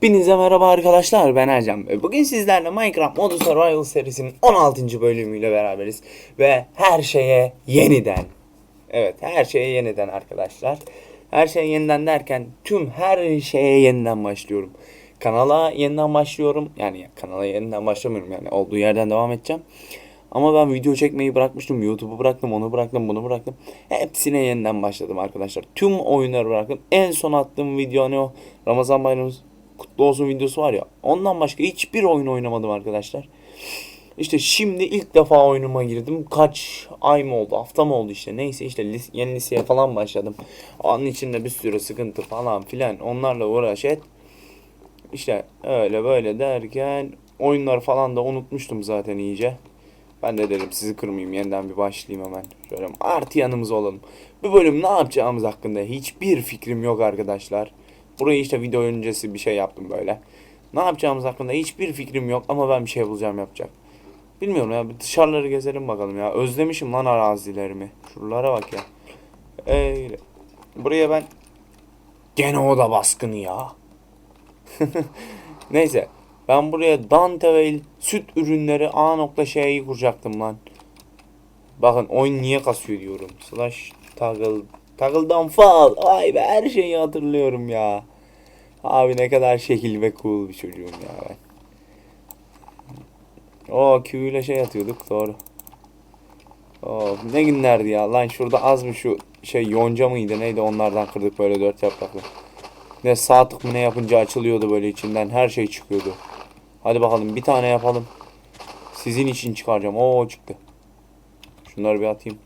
Hepinize merhaba arkadaşlar ben Ercan ve bugün sizlerle Minecraft Modu Survival serisinin 16. bölümüyle beraberiz ve her şeye yeniden Evet her şeye yeniden arkadaşlar Her şeye yeniden derken tüm her şeye yeniden başlıyorum Kanala yeniden başlıyorum yani kanala yeniden başlamıyorum yani olduğu yerden devam edeceğim ama ben video çekmeyi bırakmıştım. YouTube'u bıraktım, onu bıraktım, bunu bıraktım. Hepsine yeniden başladım arkadaşlar. Tüm oyunları bıraktım. En son attığım video hani o Ramazan bayramımız kutlu olsun videosu var ya. Ondan başka hiçbir oyun oynamadım arkadaşlar. İşte şimdi ilk defa oyunuma girdim. Kaç ay mı oldu, hafta mı oldu işte. Neyse işte lis- yeni liseye falan başladım. Onun içinde bir sürü sıkıntı falan filan. Onlarla uğraş et. İşte öyle böyle derken oyunlar falan da unutmuştum zaten iyice. Ben de dedim sizi kırmayayım yeniden bir başlayayım hemen. Şöyle artı yanımız olalım. Bu bölüm ne yapacağımız hakkında hiçbir fikrim yok arkadaşlar. Burayı işte video öncesi bir şey yaptım böyle. Ne yapacağımız hakkında hiçbir fikrim yok ama ben bir şey bulacağım yapacak. Bilmiyorum ya bir dışarıları gezelim bakalım ya. Özlemişim lan arazilerimi. Şuralara bak ya. Ee, buraya ben gene oda baskını ya. Neyse. Ben buraya Dantevel süt ürünleri A nokta şeyi kuracaktım lan. Bakın oyun niye kasıyor diyorum. Slash toggle toggle'dan fall. Ay be her şeyi hatırlıyorum ya. Abi ne kadar şekil ve cool bir çocuğum ya ben. O Q ile şey atıyorduk doğru. Oh, ne günlerdi ya lan şurada az mı şu şey yonca mıydı neydi onlardan kırdık böyle dört yapraklı. Ne sağ tık mı ne yapınca açılıyordu böyle içinden her şey çıkıyordu. Hadi bakalım bir tane yapalım. Sizin için çıkaracağım. Oo çıktı. Şunları bir atayım.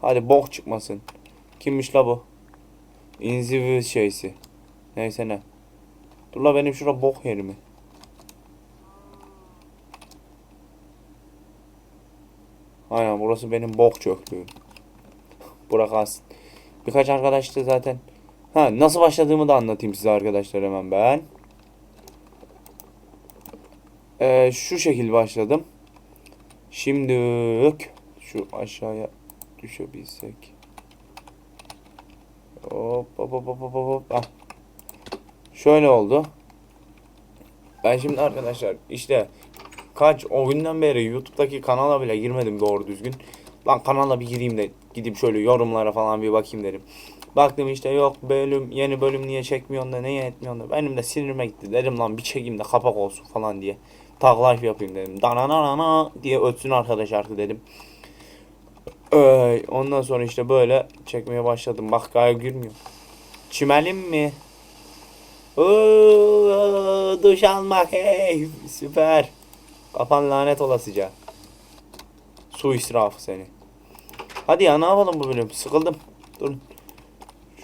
Hadi bok çıkmasın. Kimmiş la bu? İnzivi şeysi. Neyse ne. Dur la benim şura bok yerimi. Aynen burası benim bok çöktüğüm. Burak az. Birkaç arkadaş da zaten. Ha nasıl başladığımı da anlatayım size arkadaşlar hemen ben. Ee, şu şekil başladım. Şimdi şu aşağıya düşebilsek. Hop hop hop hop hop hop. Ah. Şöyle oldu. Ben şimdi arkadaşlar işte kaç o günden beri YouTube'daki kanala bile girmedim doğru düzgün. Lan kanala bir gireyim de gidip şöyle yorumlara falan bir bakayım dedim. Baktım işte yok bölüm yeni bölüm niye çekmiyorsun da niye etmiyorsun da benim de sinirime gitti dedim lan bir çekeyim de kapak olsun falan diye. Tag life yapayım dedim. Dananana diye ötsün arkadaş şarkı dedim. Ee, ondan sonra işte böyle çekmeye başladım. Bak gayet gülmüyor. Çimelim mi? Oo, duş almak hey süper. Kafan lanet olasıca. Su israfı seni. Hadi ya ne yapalım bu bölüm? Sıkıldım. Durun.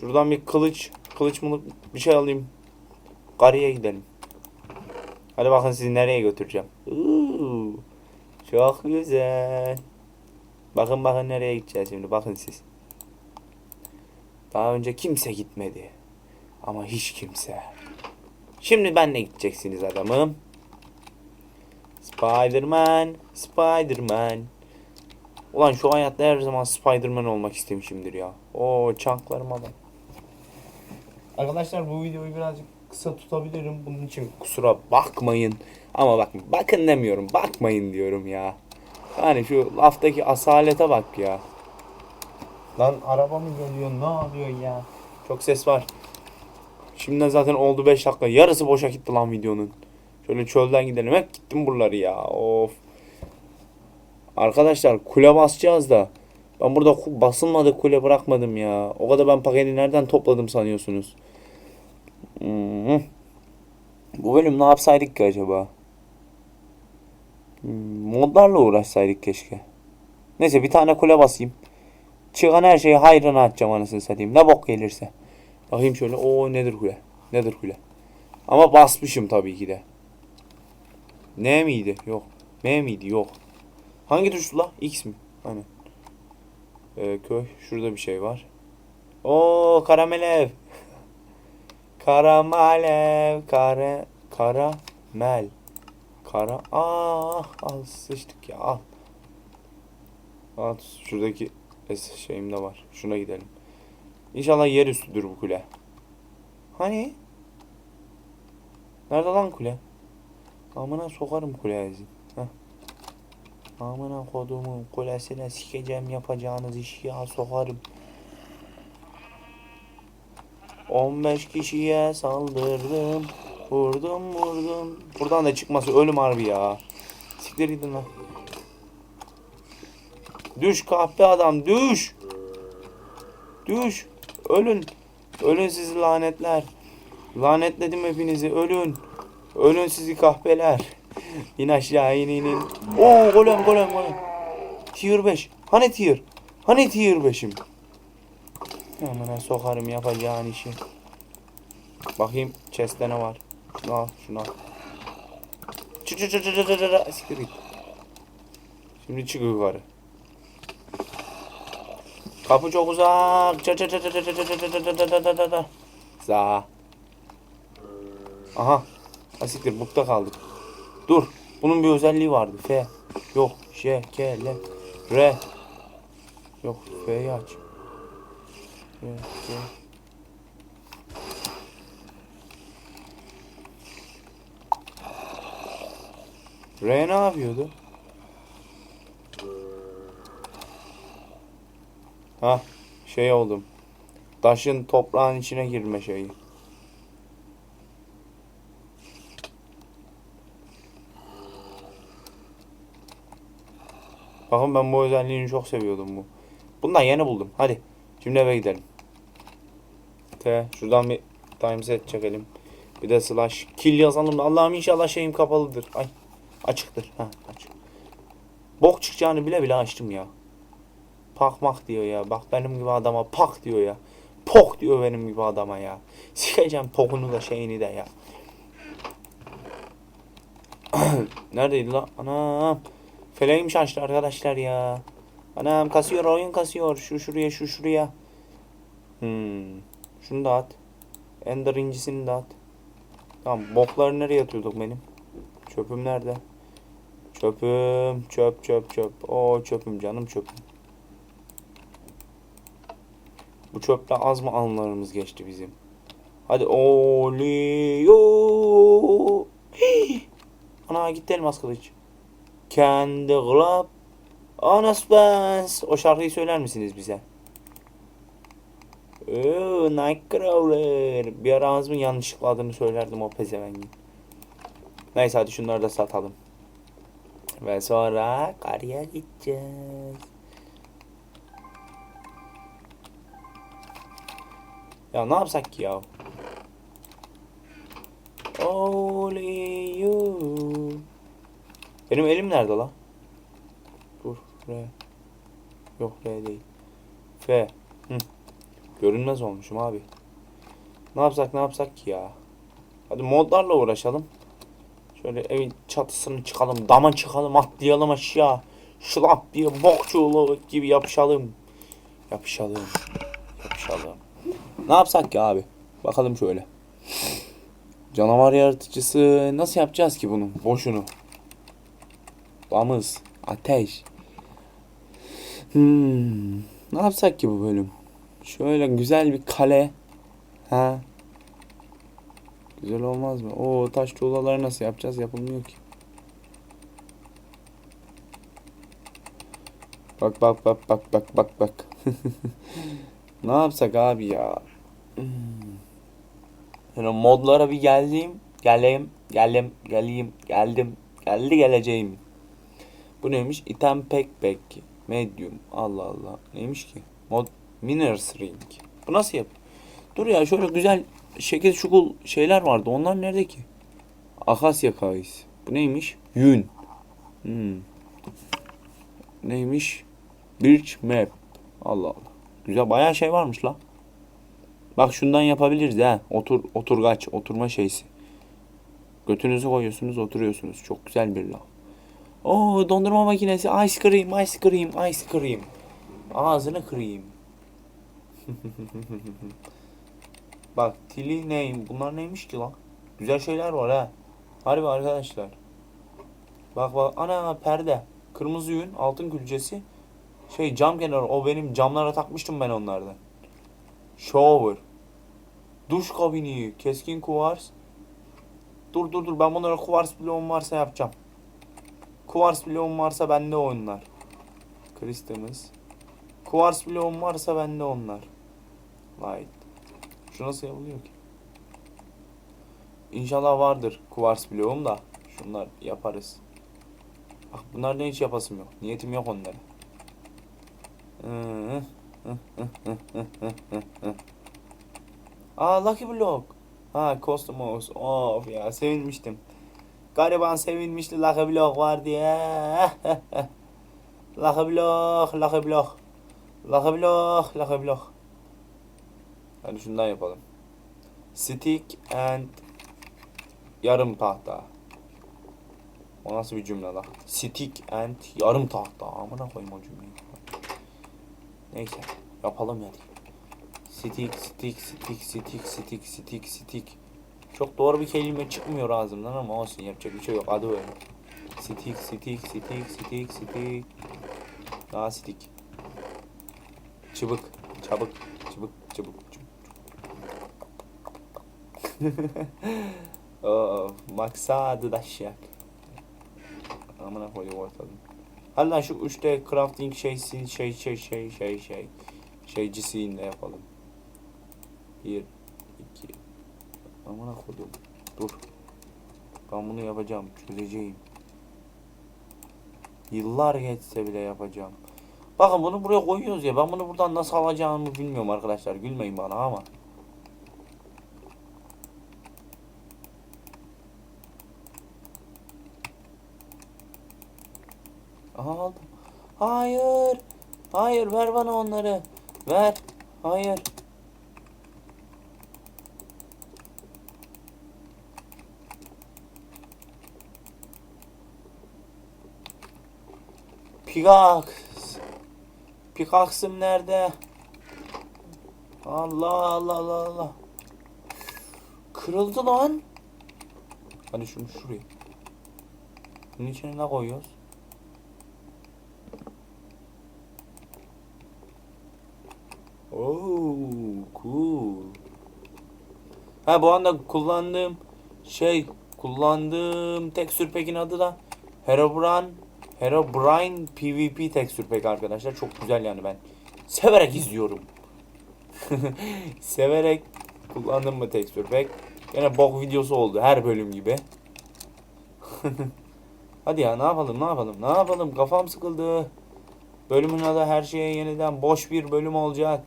Şuradan bir kılıç, kılıç mılık bir şey alayım. Karıya gidelim. Hadi bakın sizi nereye götüreceğim. Uuu, çok güzel. Bakın bakın nereye gideceğiz şimdi. Bakın siz. Daha önce kimse gitmedi. Ama hiç kimse. Şimdi benle gideceksiniz adamım. Spiderman, Spiderman. Ulan şu hayatta her zaman Spiderman olmak istemişimdir ya. O çanklarıma bak. Arkadaşlar bu videoyu birazcık kısa tutabilirim. Bunun için kusura bakmayın. Ama bakın bakın demiyorum. Bakmayın diyorum ya. Yani şu laftaki asalete bak ya. Lan araba mı geliyor? Ne yapıyor ya? Çok ses var. Şimdiden zaten oldu 5 dakika. Yarısı boşa gitti lan videonun. Şöyle çölden gidelim. Hep gittim buraları ya. Of. Arkadaşlar kule basacağız da. Ben burada basılmadı kule bırakmadım ya. O kadar ben paketi nereden topladım sanıyorsunuz? Hmm. Bu bölüm ne yapsaydık ki acaba? Modlarla uğraşsaydık keşke. Neyse bir tane kule basayım. Çıkan her şeyi hayrına atacağım anasını satayım. Ne bok gelirse. Bakayım şöyle. o nedir kule? Nedir kule? Ama basmışım tabii ki de. Ne miydi? Yok. M miydi? Yok. Hangi tuştu la? X mi? Aynen. Ee, köy. Şurada bir şey var. Oo karamelev. Karamalev. Kare. Karamel. Kara. Ah al sıçtık ya al. Al şuradaki şeyim de var. Şuna gidelim. İnşallah yer üstüdür bu kule. Hani? Nerede lan kule? Amına sokarım kulenizi. Heh. Amına kodumun kulesine sikeceğim yapacağınız işi ya sokarım. 15 kişiye saldırdım. Vurdum vurdum. Buradan da çıkması ölüm harbi ya. Siktir gidin lan. Düş kahpe adam düş. Düş. Ölün. Ölün sizi lanetler. Lanetledim hepinizi ölün. Ölün sizi kahpeler. İn aşağı in in in. Oo golem golem golem. Tier 5. Hani tier? Hani tier 5'im? Hemen sokarım yapacağın işi. Bakayım chest'te ne var. Şunu al şunu al. Çık çık çık çık çık çık çık. Siktir git. Şimdi çık yukarı. Kapı çok uzak. Çı çı çı çı çı çı çı çı çı çı çı çı çı çı çı. Za. Aha. Bukta kaldık. Dur. Bunun bir özelliği vardı. F. Yok. J, K, L. R. Yok. F'yi aç. F, G. R ne yapıyordu? Ha şey oldum. Taşın toprağın içine girme şeyi. Bakın ben bu özelliğini çok seviyordum bu. Bundan yeni buldum. Hadi. Şimdi eve gidelim. T. Şuradan bir time set çekelim. Bir de slash kill yazalım. da Allah'ım inşallah şeyim kapalıdır. Ay. Açıktır. Ha açık. Bok çıkacağını bile bile açtım ya. Pak mak diyor ya. Bak benim gibi adama pak diyor ya. Pok diyor benim gibi adama ya. Sikeceğim pokunu da şeyini de ya. Neredeydi lan? Anam. Feleğim şaştı arkadaşlar ya. Anam kasıyor oyun kasıyor. Şu şuraya şu şuraya. Hmm. Şunu da at. Ender incisini de at. Tamam bokları nereye atıyorduk benim? Çöpüm nerede? Çöpüm. Çöp çöp çöp. O çöpüm canım çöpüm. Bu çöple az mı anılarımız geçti bizim? Hadi oliyo. Hii! Ana gitti elmas kılıç. Kendi club. Anas Benz. O şarkıyı söyler misiniz bize? Oo, Nightcrawler. Bir ara ağzımın yanlışlıkla adını söylerdim o pezevengin. Neyse hadi şunları da satalım. Ve sonra karıya gideceğiz. Ya ne yapsak ki ya? Only you. Benim elim nerede lan? Dur. R. Yok R değil. F. Hı. Görünmez olmuşum abi. Ne yapsak ne yapsak ki ya? Hadi modlarla uğraşalım. Şöyle evin çatısını çıkalım, dama çıkalım, atlayalım aşağı. Şlap diye bokçuluğu gibi yapışalım. Yapışalım. Yapışalım. Ne yapsak ki abi? Bakalım şöyle. Canavar yaratıcısı nasıl yapacağız ki bunu? Boşunu. Damız. Ateş. Hmm. Ne yapsak ki bu bölüm? Şöyle güzel bir kale. Ha? Güzel olmaz mı? Oo taş tuğlaları nasıl yapacağız? Yapılmıyor ki. Bak bak bak bak bak bak bak. ne yapsak abi ya? Yani modlara bir geleyim. Geleyim. Geldim. Geleyim. Geldim. Geldi geleceğim. Bu neymiş? Item pack pack. Medium. Allah Allah. Neymiş ki? Mod Miner's Ring. Bu nasıl yap? Dur ya şöyle güzel şekil şukul şeyler vardı. Onlar nerede ki? Akasya kayısı. Bu neymiş? Yün. Hmm. Neymiş? Birch map. Allah Allah. Güzel bayağı şey varmış la. Bak şundan yapabiliriz ha. Otur oturgaç, oturma şeysi. Götünüzü koyuyorsunuz, oturuyorsunuz. Çok güzel bir laf. Oo dondurma makinesi. Ice cream, ice cream, ice cream. Ağzını kırayım. Bak tili neyim? Bunlar neymiş ki lan? Güzel şeyler var ha. Harbi arkadaşlar. Bak bak ana perde. Kırmızı yün, altın külçesi. Şey cam kenarı. O benim camlara takmıştım ben onlardan. Shower. Duş kabini, keskin kuvars. Dur dur dur ben bunlara kuvars bloğum varsa yapacağım. Kuvars bloğum varsa bende onlar. Kristimiz. Kuvars bloğum varsa bende onlar. Light. Şu nasıl yapılıyor ki? İnşallah vardır kuvars bloğum da. Şunlar yaparız. Bak bunlardan hiç yapasım yok. Niyetim yok onlara. Aa Lucky Block. Ha Cosmos. Of ya sevinmiştim. Gariban sevinmişti Lucky Block var diye. Lucky Block, Lucky Block. Lucky Block, Lucky Block. Hadi şundan yapalım. Stick and yarım tahta. O nasıl bir cümle la? Stick and yarım tahta. Amına koyayım o cümleyi. Neyse yapalım hadi. Stick, stick, stick, stick, stick, stick, stick. Çok doğru bir kelime çıkmıyor ağzımdan ama olsun yapacak bir şey yok. Adı öyle. Stick, stick, stick, stick, stick. Daha stick. Çıbık, çabuk, çıbık, çıbık. Of, maksadı daşyak. Amına koyayım ortadan. Hadi lan şu 3D crafting şeysi şey şey şey şey şey şeycisiyle yapalım. 1 2 Amına koydum. Dur. Ben bunu yapacağım, çözeceğim. Yıllar geçse bile yapacağım. Bakın bunu buraya koyuyoruz ya. Ben bunu buradan nasıl alacağımı bilmiyorum arkadaşlar. Gülmeyin bana ama. Aha. Hayır. Hayır ver bana onları. Ver. Hayır. Pickaxe. Pickaxe'ım nerede? Allah Allah Allah Allah. Kırıldı lan. Hadi şunu şuraya. Bunun içine ne koyuyoruz? Oo, cool. Ha bu anda kullandığım şey kullandığım tekstür pekin adı da Herobrine Herobrine PvP tekstür pek arkadaşlar. Çok güzel yani ben severek izliyorum. severek kullandım mı tekstür pek. Yine bok videosu oldu her bölüm gibi. Hadi ya ne yapalım ne yapalım ne yapalım kafam sıkıldı. Bölümün adı her şeye yeniden boş bir bölüm olacak.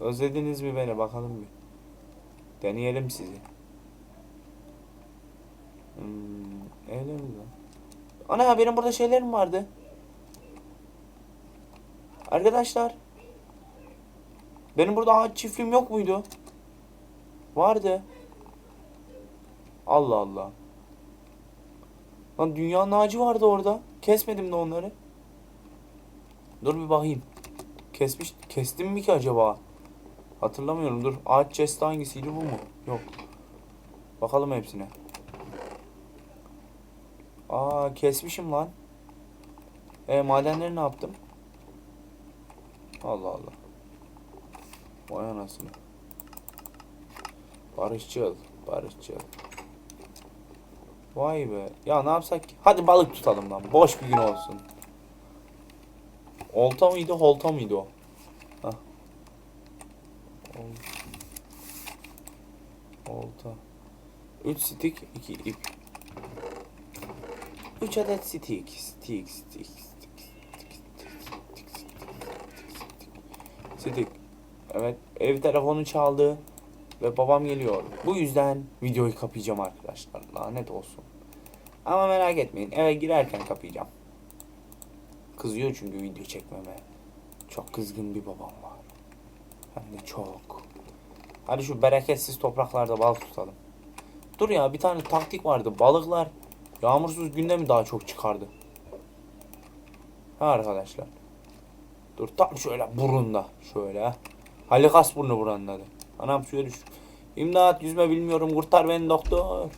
Özlediniz mi beni bakalım bir. Deneyelim sizi. Hmm, öyle mi lan? Ana benim burada şeylerim vardı. Arkadaşlar. Benim burada ağaç çiftliğim yok muydu? Vardı. Allah Allah. Lan dünyanın ağacı vardı orada. Kesmedim de onları. Dur bir bakayım. Kesmiş, kestim mi ki acaba? Hatırlamıyorum. Dur. Ağaç chest hangisiydi bu mu? Yok. Bakalım hepsine. Aa kesmişim lan. E madenleri ne yaptım? Allah Allah. Vay anasını. Barışçıl. Barışçıl. Vay be. Ya ne yapsak ki? Hadi balık tutalım lan. Boş bir gün olsun. Olta mıydı, holta mıydı o? Olta. 3 stick, 2 ip. 3 adet stick, stick, stick, stick. Evet, ev telefonu çaldı ve babam geliyor. Bu yüzden videoyu kapayacağım arkadaşlar. Lanet olsun. Ama merak etmeyin, eve girerken kapayacağım. Kızıyor çünkü video çekmeme. Çok kızgın bir babam var. Hem de çok. Hadi şu bereketsiz topraklarda balık tutalım. Dur ya bir tane taktik vardı. Balıklar yağmursuz günde mi daha çok çıkardı? Ha arkadaşlar. Dur tam şöyle burunda. Şöyle. Halikas burnu buranın adı. Anam suya düştü. İmdat yüzme bilmiyorum kurtar beni doktor.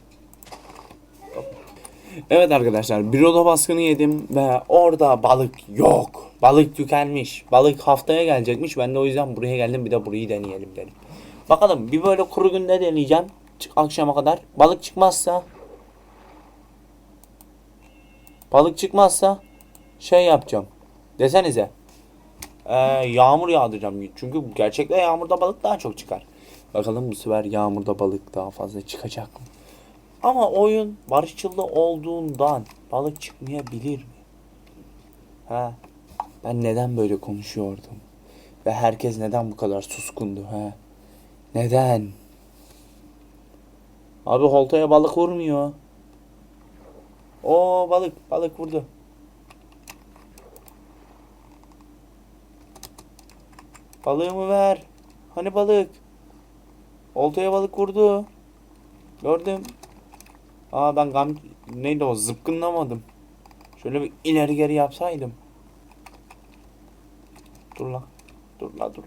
Evet arkadaşlar bir oda baskını yedim ve orada balık yok. Balık tükenmiş. Balık haftaya gelecekmiş. Ben de o yüzden buraya geldim bir de burayı deneyelim dedim. Bakalım bir böyle kuru günde deneyeceğim. Akşama kadar. Balık çıkmazsa Balık çıkmazsa şey yapacağım. Desenize. Ee, yağmur yağdıracağım. Çünkü gerçekten yağmurda balık daha çok çıkar. Bakalım bu sefer yağmurda balık daha fazla çıkacak mı? Ama oyun barışçılı olduğundan balık çıkmayabilir mi? Ha? Ben neden böyle konuşuyordum? Ve herkes neden bu kadar suskundu ha? Neden? Abi holtaya balık vurmuyor. O balık, balık vurdu. Balığımı ver. Hani balık? Oltaya balık vurdu. Gördüm. Aa ben gam neydi o zıpkınlamadım. Şöyle bir ileri geri yapsaydım. Dur la. Dur la dur.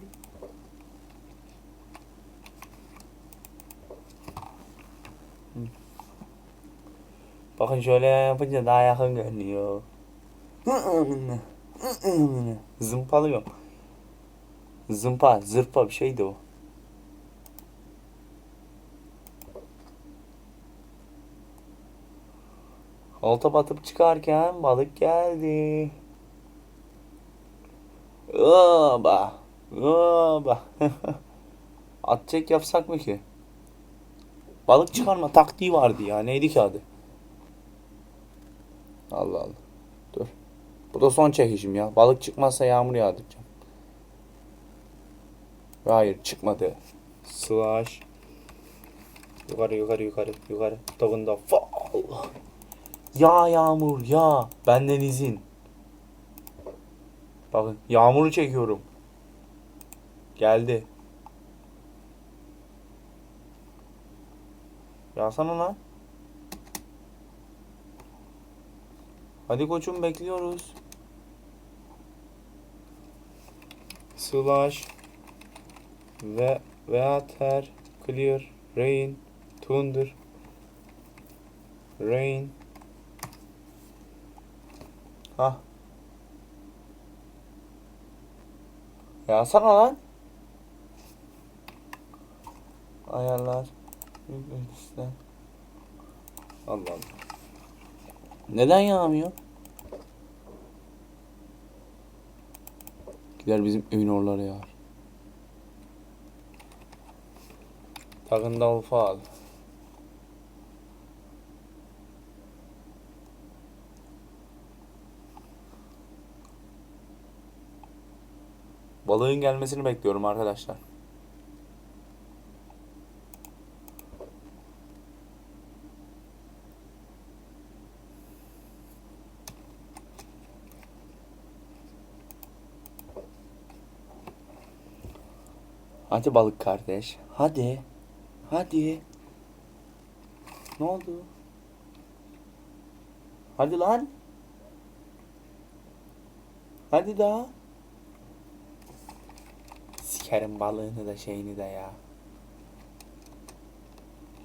Bakın şöyle yapınca daha yakın görünüyor. Zımpalıyor. Zımpa, zırpa bir şeydi o. Olta batıp çıkarken balık geldi. Oba. Oba. At çek yapsak mı ki? Balık çıkarma taktiği vardı ya. Neydi ki adı? Allah Allah. Dur. Bu da son çekişim ya. Balık çıkmazsa yağmur yağdıracağım. Hayır çıkmadı. Slash. Yukarı yukarı yukarı yukarı. Tavında fall. Ya yağmur ya. Benden izin. Bakın yağmuru çekiyorum. Geldi. Yağsana lan. Hadi koçum bekliyoruz. Slash ve water clear rain thunder rain Ha. Yağsana lan. Ayarlar. İşte. Allah Allah. Neden yağmıyor? Gider bizim evin oralara yağar. Takında ufal. Balığın gelmesini bekliyorum arkadaşlar. Hadi balık kardeş. Hadi. Hadi. Ne oldu? Hadi lan. Hadi daha. Sikerim balığını da şeyini de ya.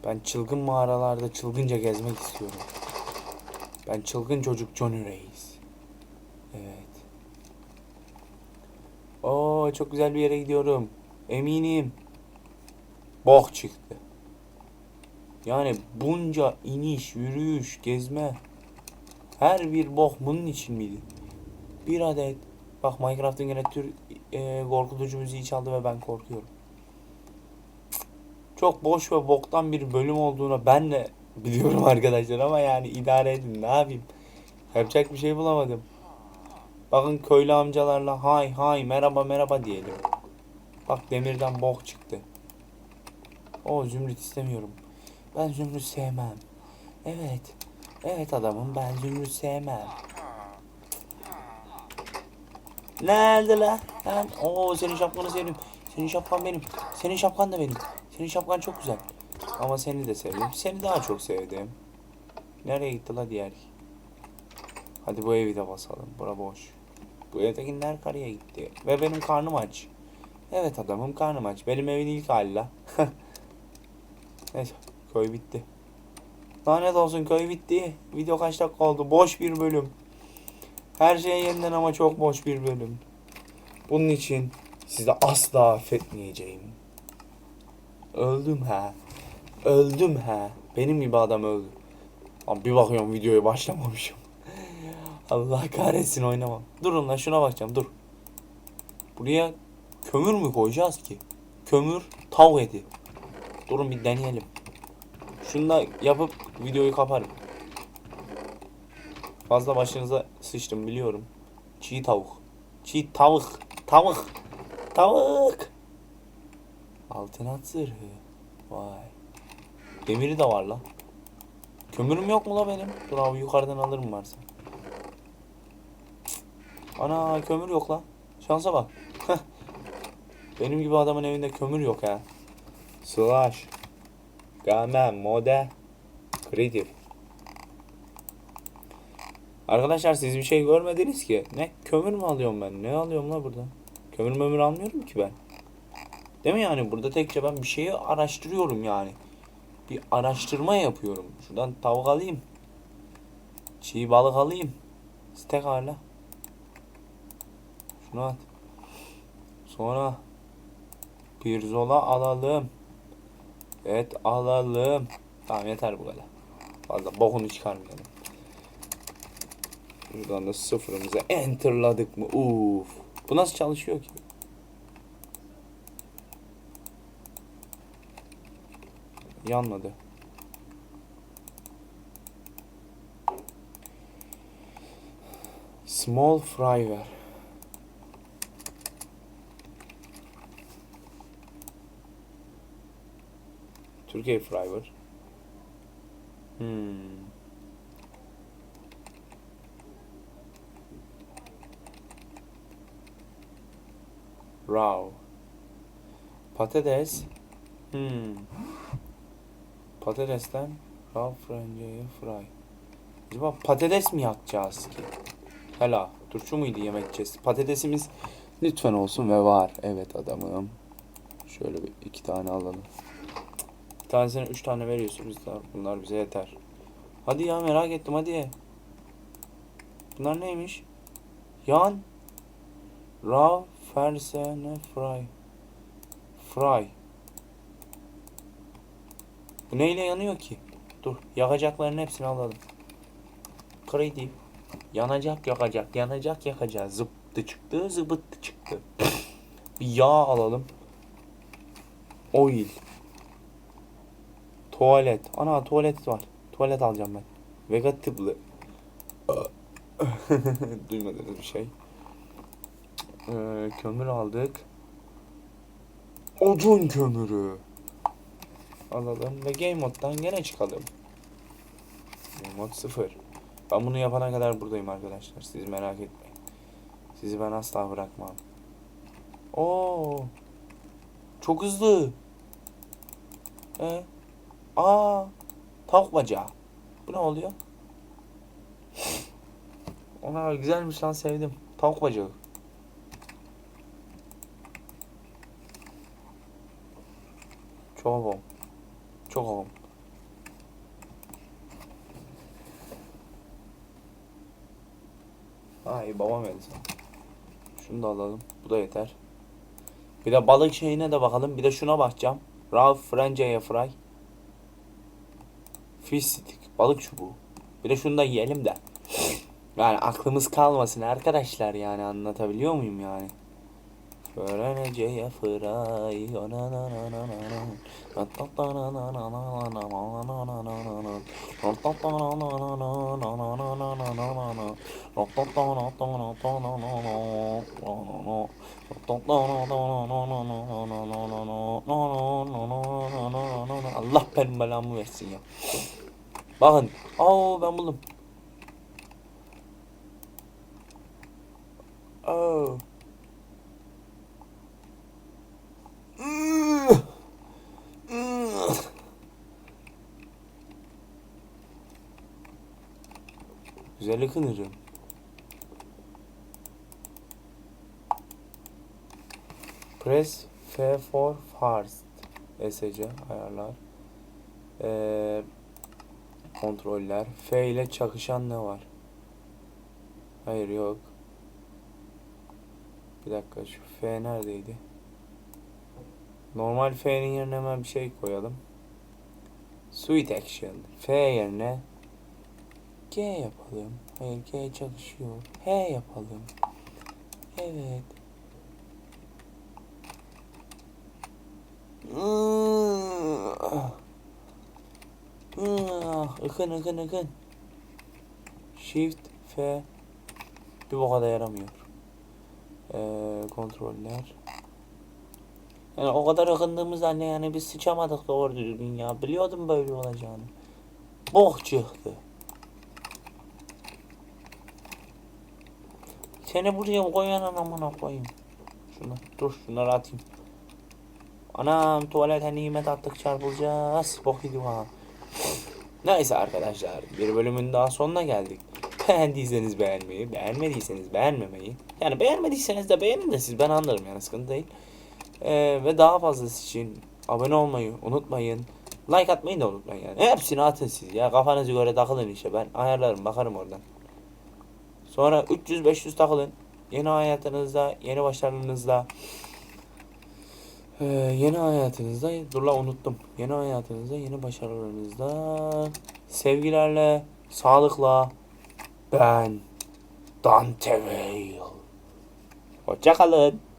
Ben çılgın mağaralarda çılgınca gezmek istiyorum. Ben çılgın çocuk Johnny Reis. Evet. Oo çok güzel bir yere gidiyorum. Eminim. Bok çıktı. Yani bunca iniş, yürüyüş, gezme. Her bir bok bunun için miydi? Bir adet. Bak Minecraft'ın yine tür e, korkutucu müziği çaldı ve ben korkuyorum. Çok boş ve boktan bir bölüm olduğunu ben de biliyorum arkadaşlar ama yani idare edin ne yapayım. Yapacak bir şey bulamadım. Bakın köylü amcalarla hay hay merhaba merhaba diyelim. Bak demirden bok çıktı. O zümrüt istemiyorum. Ben zümrüt sevmem. Evet. Evet adamım ben zümrüt sevmem. Nerede lan? Oo senin şapkanı sevdim. Senin şapkan benim. Senin şapkan da benim. Senin şapkan çok güzel. Ama seni de sevdim. Seni daha çok sevdim. Nereye gitti la diğer? Hadi bu evi de basalım. Bura boş. Bu evdekiler karıya gitti. Ve benim karnım aç. Evet adamım karnım aç. Benim evin ilk hali la. Neyse köy bitti. Lanet olsun köy bitti. Video kaç dakika oldu? Boş bir bölüm. Her şey yeniden ama çok boş bir bölüm. Bunun için sizi asla affetmeyeceğim. Öldüm ha. Öldüm ha. Benim gibi adam öldü. Abi bir bakıyorum videoya başlamamışım. Allah kahretsin oynamam. Durun lan şuna bakacağım dur. Buraya kömür mü koyacağız ki? Kömür tavuk eti. Durun bir deneyelim. Şunu da yapıp videoyu kaparım. Fazla başınıza sıçtım biliyorum. Çiğ tavuk. Çiğ tavuk. Tavuk. Tavuk. Altın at zırhı. Vay. Demiri de var lan. Kömürüm yok mu la benim? Dur abi yukarıdan alırım varsa. Ana kömür yok la. Şansa bak. Benim gibi adamın evinde kömür yok ha. Slash. Game mode. Creative. Arkadaşlar siz bir şey görmediniz ki. Ne kömür mü alıyorum ben? Ne alıyorum la burada? Kömür mömür almıyorum ki ben. Değil mi yani? Burada tekçe ben bir şeyi araştırıyorum yani. Bir araştırma yapıyorum. Şuradan tavuk alayım. Çiğ balık alayım. Steak hala. Şunu at. Sonra pirzola alalım. Et alalım. Tamam yeter bu kadar. Fazla bokunu çıkarmayalım. Buradan da sıfırımıza enterladık mı? Uf. Bu nasıl çalışıyor ki? Yanmadı. Small fry ver. Türkiye fry var. Hmm. Raw. Patates. Hmm. Patatesten raw frence'ye fry. Acaba patates mi yakacağız ki? Hela. Turşu muydu yemekçesi? Patatesimiz lütfen olsun ve var. Evet adamım. Şöyle bir iki tane alalım. Tanesine üç tane veriyorsunuz da bunlar bize yeter. Hadi ya merak ettim hadi. Bunlar neymiş? Yan. Raw fersene fry. Fry. Bu neyle yanıyor ki? Dur yakacakların hepsini alalım. Kredi. Yanacak yakacak yanacak yakacak. Zıptı çıktı zıbıttı çıktı. Bir yağ alalım. Oil. Tuvalet. Ana tuvalet var. Tuvalet alacağım ben. Vega tıblı. Duymadınız bir şey. Ee, kömür aldık. Odun kömürü. Alalım ve game moddan gene çıkalım. Game mod 0. Ben bunu yapana kadar buradayım arkadaşlar. Siz merak etmeyin. Sizi ben asla bırakmam. Oo. Çok hızlı. E. Aa. Tavuk bacağı. Bu ne oluyor? Ona güzelmiş lan sevdim. Tavuk bacağı. Çok havam. Çok havam. Ay babam sana. Şunu da alalım. Bu da yeter. Bir de balık şeyine de bakalım. Bir de şuna bakacağım. Raw French fry. Stick. Balık çubuğu. Bir de şunu da yiyelim de. Yani aklımız kalmasın arkadaşlar yani anlatabiliyor muyum yani? Frenece'ye fray Allah benim belamı versin ya. Bakın. Aa ben buldum. Oh. Güzel ıkınırım. Press F for first. ESC ayarlar. Ee, kontroller. F ile çakışan ne var? Hayır yok. Bir dakika şu F neredeydi? Normal F'nin yerine hemen bir şey koyalım. Sweet Action. F yerine G yapalım. Hayır G çalışıyor. H yapalım. Evet. Ah. Ah, ıkın ıkın. Shift F bir boka da yaramıyor. Ee, kontroller. Yani o kadar ıkındığımız anne yani biz sıçamadık doğru düzgün ya. Biliyordum böyle olacağını. Bok çıktı. Seni buraya koyan anamına koyayım. Şunu dur şunları atayım. Anam tuvalete nimet attık çarpılacağız. Bok yedim ha. Neyse arkadaşlar bir bölümün daha sonuna geldik. Beğendiyseniz beğenmeyi, beğenmediyseniz beğenmemeyi. Yani beğenmediyseniz de beğenin de siz ben anlarım yani sıkıntı değil. Ee, ve daha fazlası için abone olmayı unutmayın. Like atmayı da unutmayın yani. Hepsini atın siz ya kafanıza göre takılın işte ben ayarlarım bakarım oradan. Sonra 300-500 takılın. Yeni hayatınızda, yeni başarınızda. Ee, yeni hayatınızda, dur la unuttum. Yeni hayatınızda, yeni başarılarınızda. Sevgilerle, sağlıkla. Ben Dante Veil. Hoşçakalın.